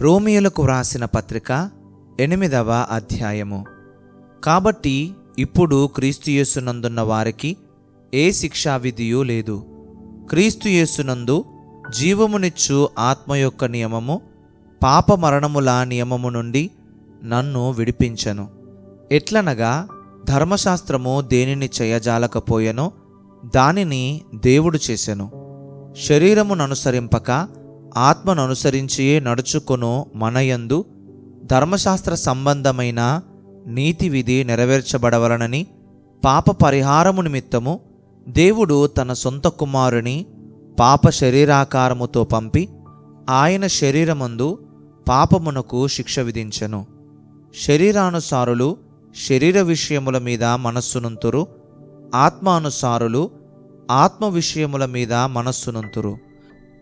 రోమియోలకు వ్రాసిన పత్రిక ఎనిమిదవ అధ్యాయము. కాబట్టి ఇప్పుడు క్రీస్తుయేసునందున్న వారికి ఏ శిక్షా విధియు లేదు. క్రీస్తు యేసునందు జీవమునిచ్చు ఆత్మ యొక్క నియమము పాప మరణముల నియమము నుండి నన్ను విడిపించను. ఎట్లనగా ధర్మశాస్త్రము దేనిని చేయజాలకపోయెనో దానిని దేవుడు చేసెను. శరీరమును అనుసరింపక ఆత్మను అనుసరించియే నడుచుకొను మనయందు ధర్మశాస్త్ర సంబంధమైన నీతి విధి నెరవేర్చబడవలనని పాప పరిహారము నిమిత్తము దేవుడు తన సొంత కుమారుని పాప శరీరాకారముతో పంపి ఆయన శరీరమందు పాపమునకు శిక్ష విధించెను. శరీరానుసారులు శరీర విషయముల మీద మనస్సునుంతురు ఆత్మానుసారులు ఆత్మ విషయముల మీద మనస్సునుంతురు.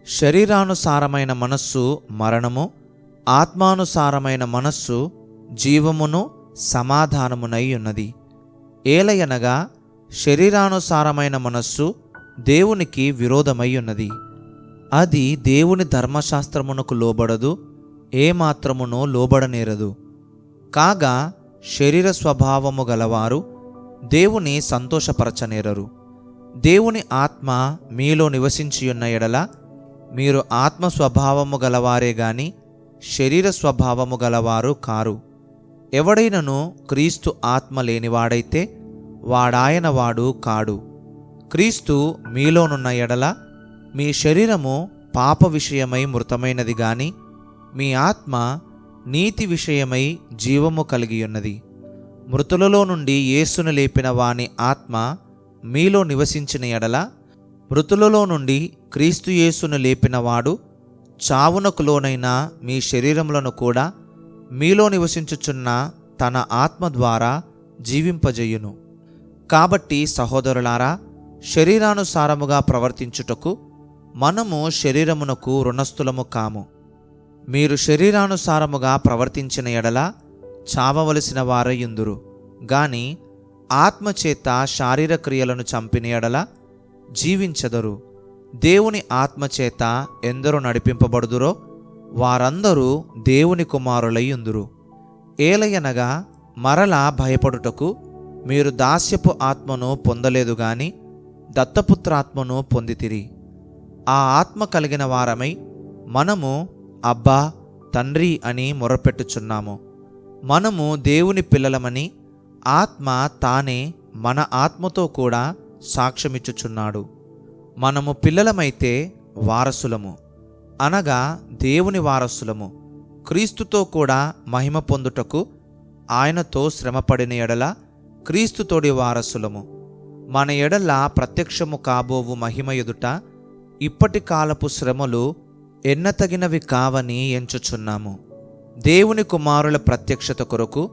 శరీరానుసారమైన మనస్సు మరణము ఆత్మానుసారమైన మనస్సు జీవమును సమాధానమునై ఉన్నది. ఏలయనగా శరీరానుసారమైన మనస్సు దేవునికి విరోధమై ఉన్నది. అది దేవుని ధర్మశాస్త్రమునకు లోబడదు ఏమాత్రమునో లోబడనేరదు. కాగా శరీర స్వభావము గలవారు దేవుని సంతోషపరచనేరరు. దేవుని ఆత్మ మీలో నివసించియున్న ఎడల మీరు ఆత్మ స్వభావము గలవారే గాని శరీర స్వభావము గలవారు కారు. ఎవడైనను క్రీస్తు ఆత్మ లేనివాడైతే వాడాయన వాడు కాడు. క్రీస్తు మీలోనున్న ఎడల మీ శరీరము పాప విషయమై మృతమైనది గాని మీ ఆత్మ నీతి విషయమై జీవము కలిగి ఉన్నది మృతులలో నుండి యేసును లేపిన వాని ఆత్మ మీలో నివసించిన ఎడల మృతులలో నుండి క్రీస్తు యేసును లేపినవాడు చావునకు లోనైన మీ శరీరములను కూడా మీలో నివసించుచున్న తన ఆత్మ ద్వారా జీవింపజేయును. కాబట్టి సహోదరులారా శరీరానుసారముగా ప్రవర్తించుటకు మనము శరీరమునకు రుణస్థులము కాము. మీరు శరీరానుసారముగా ప్రవర్తించిన ఎడల చావవలసిన వారయుందురు గాని ఆత్మచేత శారీర క్రియలను చంపిన ఎడల జీవించదరు. దేవుని ఆత్మచేత ఎందరో నడిపింపబడుదురో వారందరూ దేవుని కుమారులయ్యుందురు. ఏలయనగా మరలా భయపడుటకు మీరు దాస్యపు ఆత్మను పొందలేదు గాని దత్తపుత్రాత్మను పొందితిరి. ఆ ఆత్మ కలిగిన వారమై మనము అబ్బా తండ్రి అని మొరపెట్టుచున్నాము. మనము దేవుని పిల్లలమని ఆత్మ తానే మన ఆత్మతో కూడా సాక్ష్యమిచ్చుచున్నాడు. మనము పిల్లలమైతే వారసులము. అనగా దేవుని వారసులము. క్రీస్తుతో కూడా మహిమ పొందుటకు ఆయనతో శ్రమపడిన ఎడల క్రీస్తుతోడి వారసులము. మన ఎడల ప్రత్యక్షము కాబోవు మహిమ ఎదుట ఇప్పటి కాలపు శ్రమలు ఎన్నతగినవి కావని ఎంచుచున్నాము. దేవుని కుమారుల ప్రత్యక్షత కొరకు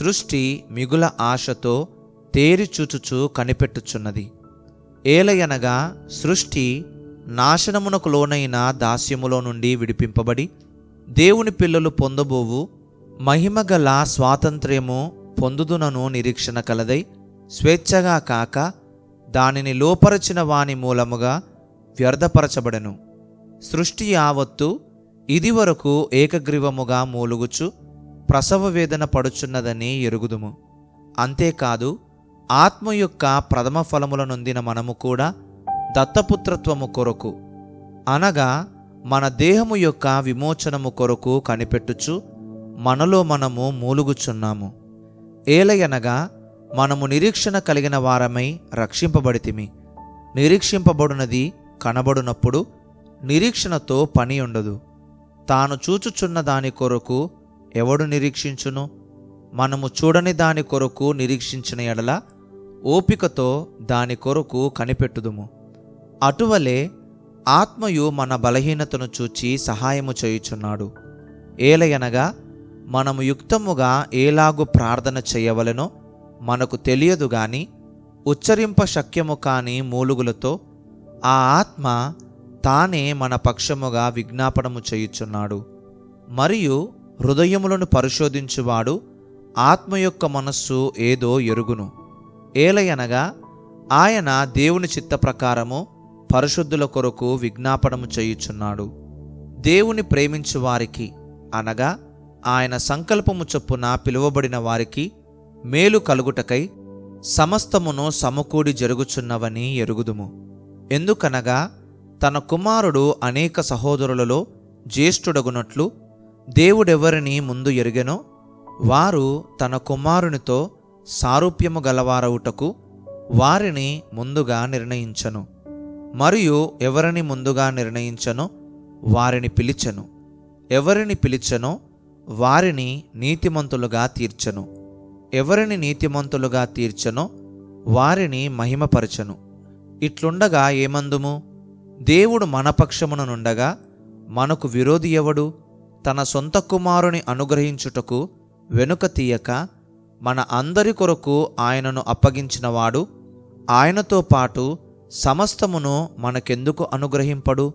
సృష్టి మిగుల ఆశతో తేరి చూచుచు కనిపెట్టుచున్నది. ఏలయనగా సృష్టి నాశనమునకు లోనైన దాస్యములో నుండి విడిపింపబడి దేవుని పిల్లలు పొందబోవు మహిమగల స్వాతంత్ర్యము పొందుదునను నిరీక్షణ కలదై స్వేచ్ఛగా కాక దానిని లోపరచిన వాని మూలముగా వ్యర్థపరచబడెను. సృష్టి యావత్తు ఇదివరకు ఏకగ్రీవముగా మూలుగుచు ప్రసవ వేదన పడుచున్నదని ఎరుగుదుము. అంతేకాదు ఆత్మ యొక్క ప్రథమ ఫలముల నొందిన మనము కూడా దత్తపుత్రత్వము కొరకు అనగా మన దేహము యొక్క విమోచనము కొరకు కనిపెట్టుచు మనలో మనము మూలుగుచున్నాము. ఏలయనగా మనము నిరీక్షణ కలిగిన వారమై రక్షింపబడితిమి. నిరీక్షింపబడునది కనబడునప్పుడు నిరీక్షణతో పని ఉండదు. తాను చూచుచున్న దాని కొరకు ఎవడు నిరీక్షించును? మనము చూడని దాని కొరకు నిరీక్షించిన ఎడల ఓపికతో దాని కొరకు కనిపెట్టుదుము. అటువలే ఆత్మయు మన బలహీనతను చూచి సహాయము చేయుచున్నాడు. ఏలయనగా మనము యుక్తముగా ఏలాగు ప్రార్థన చేయవలెనో మనకు తెలియదు గాని ఉచ్చరింప శక్యము కాని మూలుగులతో ఆ ఆత్మ తానే మన పక్షముగా విజ్ఞాపనము చేయుచున్నాడు. మరియు హృదయములను పరిశోధించువాడు ఆత్మ యొక్క మనస్సు ఏదో ఎరుగును. ఏలయనగా ఆయన దేవుని చిత్త ప్రకారము పరిశుద్ధుల కొరకు విజ్ఞాపనము చేయుచున్నాడు. దేవుని ప్రేమించు వారికి అనగా ఆయన సంకల్పము చొప్పున పిలువబడిన వారికి మేలు కలుగుటకై సమస్తమును సమకూడి జరుగుచున్నవని ఎరుగుదుము. ఎందుకనగా తన కుమారుడు అనేక సహోదరులలో జ్యేష్ఠుడగునట్లు దేవుడెవరిని ముందు ఎరుగెనో వారు తన కుమారునితో సారూప్యము గలవారవుటకు వారిని ముందుగా నిర్ణయించను. మరియు ఎవరిని ముందుగా నిర్ణయించనో వారిని పిలిచెను. ఎవరిని పిలిచెనో వారిని నీతిమంతులుగా తీర్చను. ఎవరిని నీతిమంతులుగా తీర్చనో వారిని మహిమపరచను. ఇట్లుండగా ఏమందుము? దేవుడు మనపక్షమున నుండగా మనకు విరోధి ఎవడు? తన సొంత కుమారుని అనుగ్రహించుటకు వెనుక తీయక మన అందరి కొరకు ఆయనను అప్పగించినవాడు ఆయనతో పాటు సమస్తమును మనకెందుకు అనుగ్రహింపడు?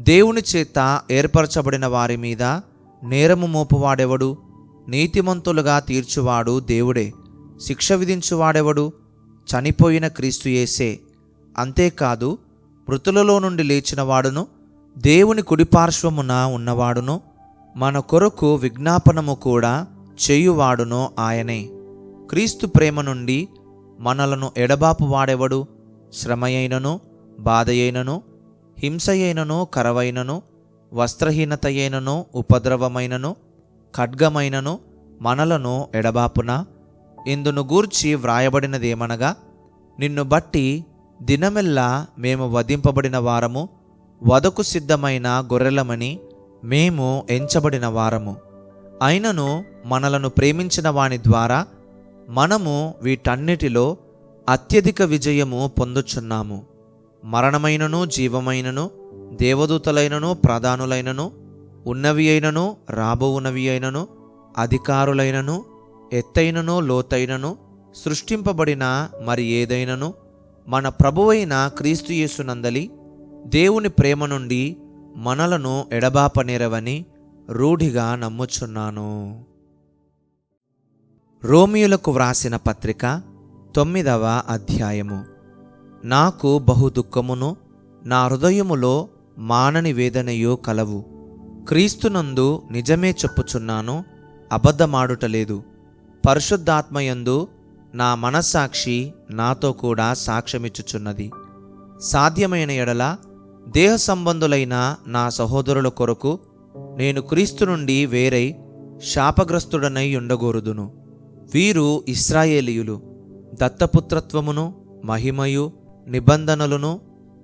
దేవుని చేత ఏర్పరచబడిన వారి మీద నేరము మోపువాడెవడు? నీతిమంతులుగా తీర్చువాడు దేవుడే. శిక్ష విధించువాడెవడు? చనిపోయిన క్రీస్తు యేసే. అంతేకాదు మృతులలో నుండి లేచినవాడును దేవుని కుడిపార్శ్వమున ఉన్నవాడును మన కొరకు విజ్ఞాపనము కూడా చేయువాడునో ఆయనే. క్రీస్తు ప్రేమ నుండి మనలను ఎడబాపు వాడెవడు? శ్రమయైనను బాధయైనను హింసయైనను కరవైనను వస్త్రహీనతయైనను ఉపద్రవమైనను ఖడ్గమైనను మనలను ఎడబాపున? ఇందును గూర్చి వ్రాయబడినదేమనగా నిన్ను బట్టి దినమెల్లా మేము వధింపబడిన వారము వదకు సిద్ధమైన గొర్రెలమని మేము ఎంచబడిన వారము. అయినను మనలను ప్రేమించిన వాని ద్వారా మనము వీటన్నిటిలో అత్యధిక విజయము పొందుచున్నాము. మరణమైనను జీవమైనను దేవదూతలైనను ప్రధానులైనను ఉన్నవి అయినను రాబోవునవి అయినను అధికారులైనను ఎత్తైనను లోతైనను సృష్టింపబడిన మరి ఏదైనను మన ప్రభువైన క్రీస్తుయేసునందలి దేవుని ప్రేమ నుండి మనలను ఎడబాపనేరవని రూఢిగా నమ్ముచున్నాను. రోమియులకు వ్రాసిన పత్రిక తొమ్మిదవ అధ్యాయము. నాకు బహు దుఃఖమును నా హృదయములో మానని వేదనయో కలవు. క్రీస్తునందు నిజమే చెప్పుచున్నాను అబద్ధమాడుటలేదు. పరిశుద్ధాత్మయందు నా మనస్సాక్షి నాతో కూడా సాక్ష్యమిచ్చుచున్నది. సాధ్యమైన ఎడల దేహ సంబంధులైన నా సహోదరుల కొరకు నేను క్రీస్తు నుండి వేరై శాపగ్రస్తుడనై ఉండగోరుదును. వీరు ఇస్రాయేలీయులు. దత్తపుత్రత్వమును మహిమయు నిబంధనలను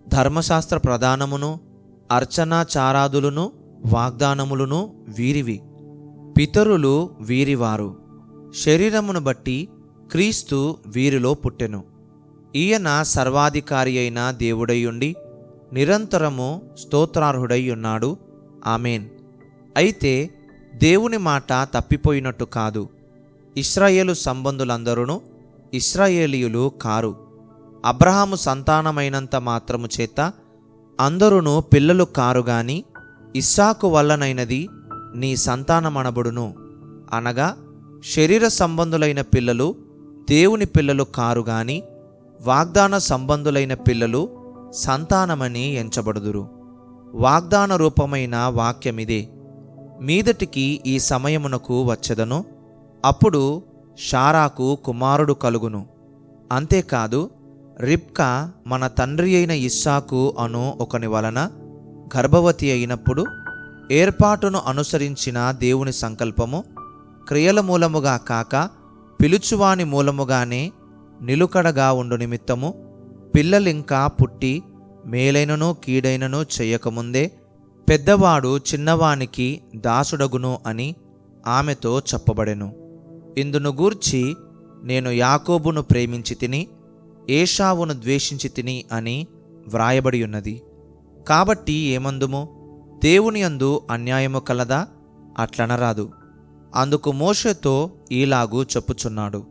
ధర్మశాస్త్ర ప్రధానమును అర్చనాచారాదులను వాగ్దానములను వీరివి. పితరులు వీరివారు. శరీరమును బట్టి క్రీస్తు వీరిలో పుట్టెను. ఈయన సర్వాధికారి అయిన దేవుడై నిరంతరము స్తోత్రార్హుడై ఉన్నాడు. ఆమెన్. అయితే దేవుని మాట తప్పిపోయినట్టు కాదు. ఇస్రాయేలు సంబంధులందరూ ఇస్రాయేలీయులు కారు. అబ్రహాము సంతానమైనంత మాత్రము చేత అందరును పిల్లలు కారు గాని ఇస్సాకు వల్లనైనది నీ సంతానమనబడును. అనగా శరీర సంబంధులైన పిల్లలు దేవుని పిల్లలు కారు గాని వాగ్దాన సంబంధులైన పిల్లలు సంతానమని ఎంచబడుదురు. వాగ్దాన రూపమైన వాక్యమిదే. మీదటికి ఈ సమయమునకు వచ్చెదను. అప్పుడు షారాకు కుమారుడు కలుగును. అంతేకాదు రిబ్కా మన తండ్రి అయిన ఇస్సాకు అను ఒకని వలన గర్భవతి అయినప్పుడు ఏర్పాటును అనుసరించిన దేవుని సంకల్పము క్రియల మూలముగా కాక పిలుచువాని మూలముగానే నిలుకడగా ఉండు నిమిత్తము పిల్లలింకా పుట్టి మేలైనను కీడైనను చెయ్యకముందే పెద్దవాడు చిన్నవానికి దాసుడగును అని ఆమెతో చెప్పబడెను. ఇందును గూర్చి నేను యాకోబును ప్రేమించి తిని ఏషావును ద్వేషించి తిని అని వ్రాయబడి ఉన్నది కాబట్టి ఏమందుము? దేవుని అందు అన్యాయము కలదా? అట్లనరాదు. అందుకు మోషేతో ఈలాగు చెప్పుచున్నాడు.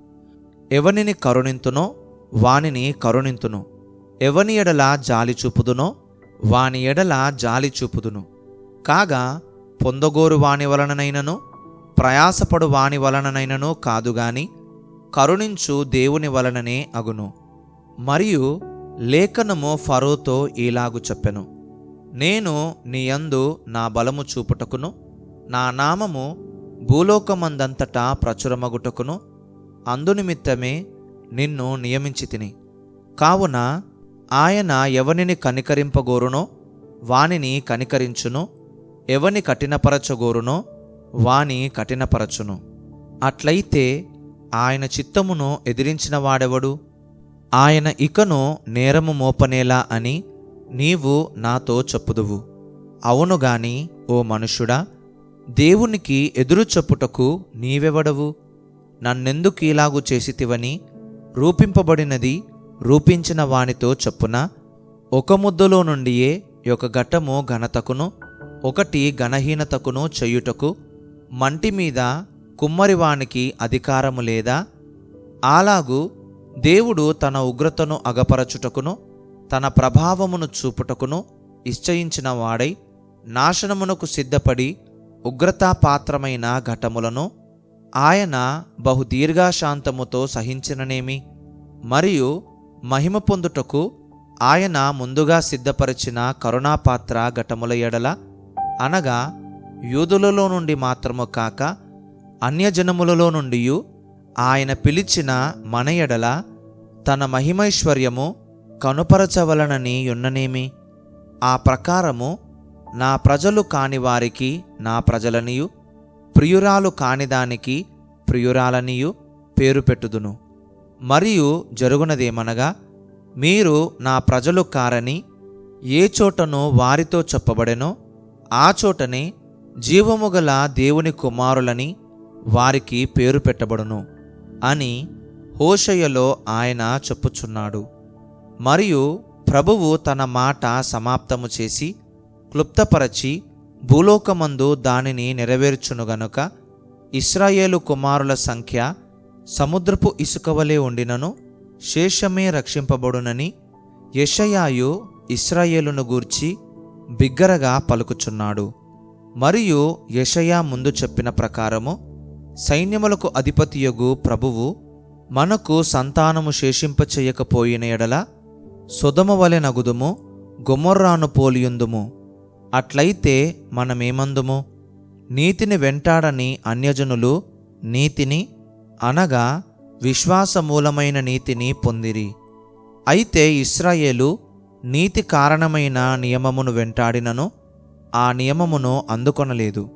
ఎవనిని కరుణింతునో వానిని కరుణింతును. ఎవని ఎడలా జాలి చూపుదునో వాని ఎడల జాలి చూపుదును. కాగా పొందగోరు వాని వలననైనను ప్రయాసపడు వాని వలననైనను కాదుగాని కరుణించు దేవుని వలననే అగును. మరియు లేఖనము ఫరోతో ఇలాగు చెప్పెను. నేను నీ యందు నా బలము చూపుటకును నా నామము భూలోకమందంతటా ప్రచురమగుటకును అందునిమిత్తమే నిన్ను నియమించి తిని. కావున ఆయన ఎవనిని కనికరింపగోరునో వానిని కనికరించును. ఎవని కఠినపరచగోరునో వాని కఠినపరచును. అట్లయితే ఆయన చిత్తమును ఎదిరించిన వాడెవడు? ఆయన ఇకను నేరము మోపనేలా అని నీవు నాతో చెప్పుదువు. అవును గాని ఓ మనుషుడా దేవునికి ఎదురు చెప్పుటకు నీవెవడవు? నన్నెందుకు ఇలాగు చేసితివని రూపింపబడినది రూపించిన వానితో చెప్పున ఒక ముద్దలో నుండియే ఒక ఘట్టము ఘనతకును ఒకటి ఘనహీనతకును చెయ్యుటకు మంటి మీద కుమ్మరివానికి అధికారము లేదా? అలాగు దేవుడు తన ఉగ్రతను అగపరచుటకును తన ప్రభావమును చూపుటకును నిశ్చయించిన వాడై నాశనమునకు సిద్ధపడి ఉగ్రతాపాత్రమైన ఘటములను ఆయన బహుదీర్ఘాశాంతముతో సహించిననేమి? మరియు మహిమ పొందుటకు ఆయన ముందుగా సిద్ధపరిచిన కరుణాపాత్ర ఘటముల ఎడల అనగా యూదులలో నుండి మాత్రము కాక అన్యజనములలో నుండి ఆయన పిలిచిన మన ఎడల తన మహిమైశ్వర్యము కనుపరచవలనని యున్ననేమి? ఆ ప్రకారము నా ప్రజలు కాని వారికి నా ప్రజలనియు ప్రియురాలు కానిదానికి ప్రియురాలనియు పేరు పెట్టుదును. మరియు జరుగునదేమనగా మీరు నా ప్రజలు కారని ఏ చోటను వారితో చెప్పబడెనో ఆ చోటనే జీవము గల దేవుని కుమారులని వారికి పేరు పెట్టబడును అని హోషయ్యలో ఆయన చెప్పుచున్నాడు. మరియు ప్రభువు తన మాట సమాప్తము చేసి క్లుప్తపరచి భూలోకమందు దానిని నెరవేర్చును గనుక ఇస్రాయేలు కుమారుల సంఖ్య సముద్రపు ఇసుకవలే ఉండినను శేషమే రక్షింపబడునని యషయాయు ఇస్రాయేలును గూర్చి బిగ్గరగా పలుకుచున్నాడు. మరియు యషయా ముందు చెప్పిన ప్రకారము సైన్యములకు అధిపతియగు ప్రభువు మనకు సంతానము శేషింపచేయకపోయిన ఎడల సుధమ వలె నగుదుము గుమొర్రాను పోలియుందుము. అట్లయితే మనమేమందుము? నీతిని వెంటాడని అన్యజనులు నీతిని అనగా విశ్వాసమూలమైన నీతిని పొందిరి. అయితే ఇస్రాయేలు నీతి కారణమైన నియమమును వెంటాడినను ఆ నియమమును అందుకొనలేదు.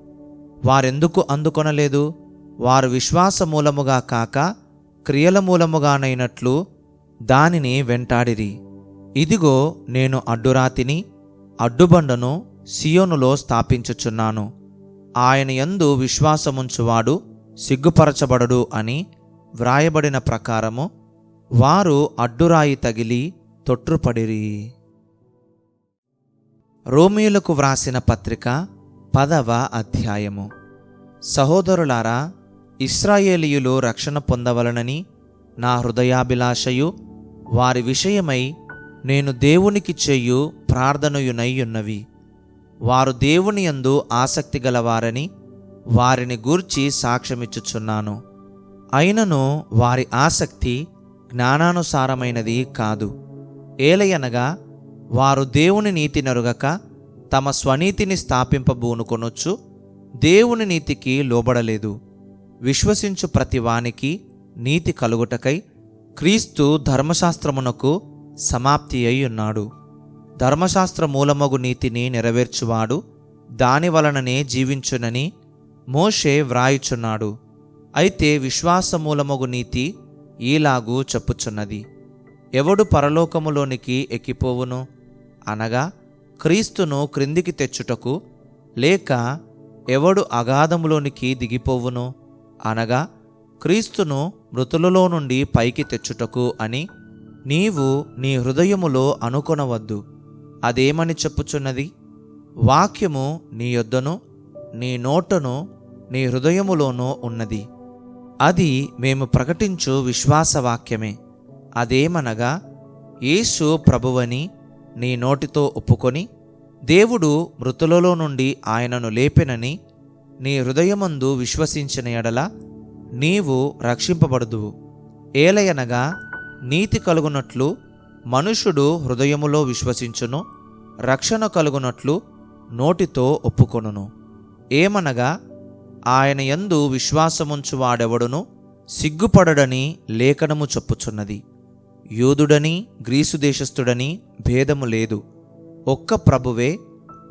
వారెందుకు అందుకొనలేదు? వారు విశ్వాసమూలముగా కాక క్రియల మూలముగానైనట్లు దానిని వెంటాడిరి. ఇదిగో నేను అడ్డురాతిని అడ్డుబండను సియోనులో స్థాపించుచున్నాను. ఆయన యందు విశ్వాసముంచువాడు సిగ్గుపరచబడడు అని వ్రాయబడిన ప్రకారము వారు అడ్డురాయి తగిలి తొట్టుపడిరి రోమియులకు వ్రాసిన పత్రిక పదవ అధ్యాయము. సహోదరులారా ఇస్రాయేలీయులు రక్షణ పొందవలనని నా హృదయాభిలాషయు వారి విషయమై నేను దేవునికి చేయు ప్రార్థనయునై ఉన్నవి. వారు దేవుని యందు ఆసక్తి గలవారని వారిని గూర్చి సాక్ష్యమిచ్చుచున్నాను. అయినను వారి ఆసక్తి జ్ఞానానుసారమైనది కాదు. ఏలయనగా వారు దేవుని నీతి నరుగక తమ స్వనీతిని స్థాపింపబూనుకొనొచ్చు దేవుని నీతికి లోబడలేదు. విశ్వసించు ప్రతి వానికి నీతి కలుగుటకై క్రీస్తు ధర్మశాస్త్రమునకు సమాప్తి అయి ఉన్నాడు ధర్మశాస్త్ర మూలమగు నీతిని నెరవేర్చువాడు దాని వలననే జీవించునని మోషే వ్రాయుచున్నాడు అయితే విశ్వాసమూలమగు నీతి ఈలాగు చెప్పుచున్నది. ఎవడు పరలోకములోనికి ఎక్కిపోవును? అనగా క్రీస్తును క్రిందికి తెచ్చుటకు లేక ఎవడు అగాధములోనికి దిగిపోవును? అనగా క్రీస్తును మృతులలో నుండి పైకి తెచ్చుటకు అని నీవు నీ హృదయములో అనుకొనవద్దు. అదేమని చెప్పుచున్నది? వాక్యము నీ యొద్దను నీ నోటను నీ హృదయములోనూ ఉన్నది. అది మేము ప్రకటించు విశ్వాసవాక్యమే అదేమనగా యేసు ప్రభువని నీ నోటితో ఒప్పుకొని దేవుడు మృతులలో నుండి ఆయనను లేపెనని నీ హృదయమందు విశ్వసించిన ఎడల నీవు రక్షింపబడుదువు. ఏలయనగా నీతి కలుగునట్లు మనుషుడు హృదయములో విశ్వసించును రక్షణ కలుగునట్లు నోటితో ఒప్పుకొనును. ఏమనగా ఆయన యందు విశ్వాసముంచు వాడెవడును సిగ్గుపడడని లేఖనము చెప్పుచున్నది. యూదుడని గ్రీసు దేశస్థుడని భేదము లేదు. ఒక్క ప్రభువే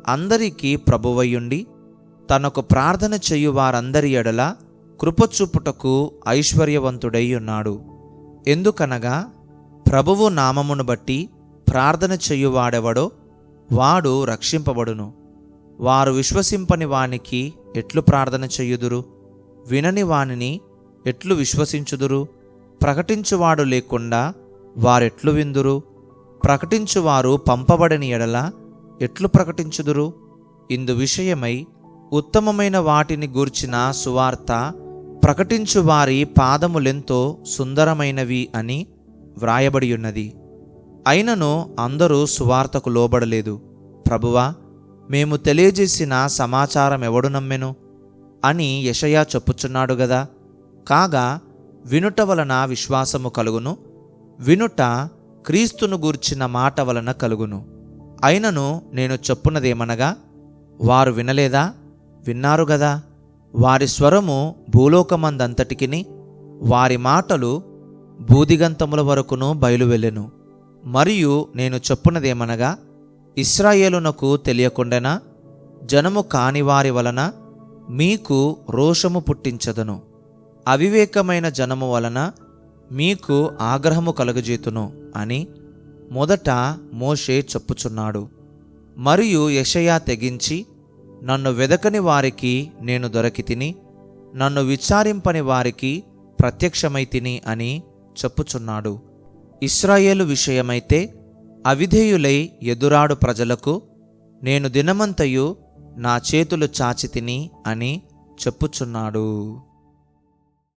అందరికీ ప్రభువయ్యుండి తనకు ప్రార్థన చేయు వారందరి ఎడల కృపచూపుటకు ఐశ్వర్యవంతుడై ఉన్నాడు ఎందుకనగా ప్రభువు నామమును బట్టి ప్రార్థన చెయ్యువాడెవడో వాడు రక్షింపబడును. వారు విశ్వసింపని వానికి ఎట్లు ప్రార్థన చెయ్యుదురు వినని వానిని ఎట్లు విశ్వసించుదురు? ప్రకటించువాడు లేకుండా వారెట్లు విందురు? ప్రకటించువారు పంపబడని ఎడల ఎట్లు ప్రకటించుదురు? ఇందు విషయమై ఉత్తమమైన వాటిని గూర్చిన సువార్త ప్రకటించు వారి పాదములెంతో సుందరమైనవి అని వ్రాయబడి ఉన్నది అయినను అందరూ సువార్తకు లోబడలేదు. ప్రభువా మేము తెలియజేసిన సమాచారం ఎవడు నమ్మెను? అని యషయా చెప్పుచున్నాడు గదా. కాగా వినుట వలన విశ్వాసము కలుగును వినుట క్రీస్తును గూర్చిన మాట వలన కలుగును. అయినను నేను చెప్పున్నదేమనగా వారు వినలేదా? విన్నారు గదా. వారి స్వరము భూలోకమందంతటికిని వారి మాటలు బూదిగంతముల వరకును బయలువెళ్ళెను. మరియు నేను చెప్పున్నదేమనగా ఇస్రాయేలునకు తెలియకుండెనా? జనము కాని వారి వలన మీకు రోషము పుట్టించదను. అవివేకమైన జనము వలన మీకు ఆగ్రహము కలుగజేతును అని మొదట మోషే చెప్పుచున్నాడు. మరియు యషయా తెగించి నన్ను వెదకని వారికి నేను దొరికి తిని నన్ను విచారింపని వారికి ప్రత్యక్షమై తిని అని చెప్పుచున్నాడు. ఇస్రాయేలు విషయమైతే అవిధేయులై ఎదురాడు ప్రజలకు నేను దినమంతయు నా చేతులు చాచితిని అని చెప్పుచున్నాడు.